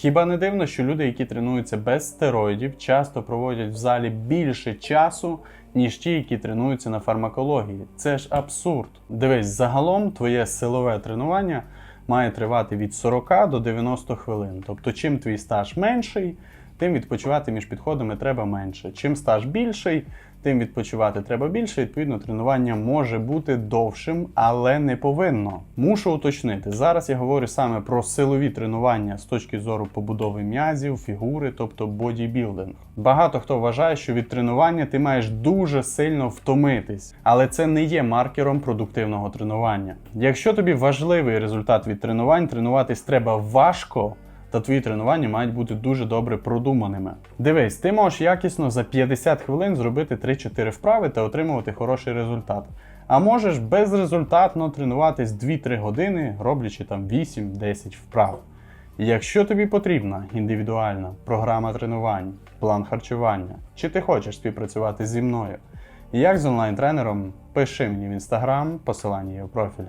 Хіба не дивно, що люди, які тренуються без стероїдів, часто проводять в залі більше часу, ніж ті, які тренуються на фармакології? Це ж абсурд. Дивись, загалом твоє силове тренування має тривати від 40 до 90 хвилин. Тобто, чим твій стаж менший, тим відпочивати між підходами треба менше. Чим стаж більший, тим відпочивати треба більше. Відповідно, тренування може бути довшим, але не повинно. Мушу уточнити. Зараз я говорю саме про силові тренування з точки зору побудови м'язів, фігури, тобто бодібілдинг. Багато хто вважає, що від тренування ти маєш дуже сильно втомитись, але це не є маркером продуктивного тренування. Якщо тобі важливий результат від тренувань, тренуватись треба важко та твої тренування мають бути дуже добре продуманими. Дивись, ти можеш якісно за 50 хвилин зробити 3-4 вправи та отримувати хороший результат. А можеш безрезультатно тренуватись 2-3 години, роблячи там 8-10 вправ. Якщо тобі потрібна індивідуальна програма тренувань, план харчування, чи ти хочеш співпрацювати зі мною, як з онлайн-тренером, пиши мені в інстаграм, посилання є в профілі.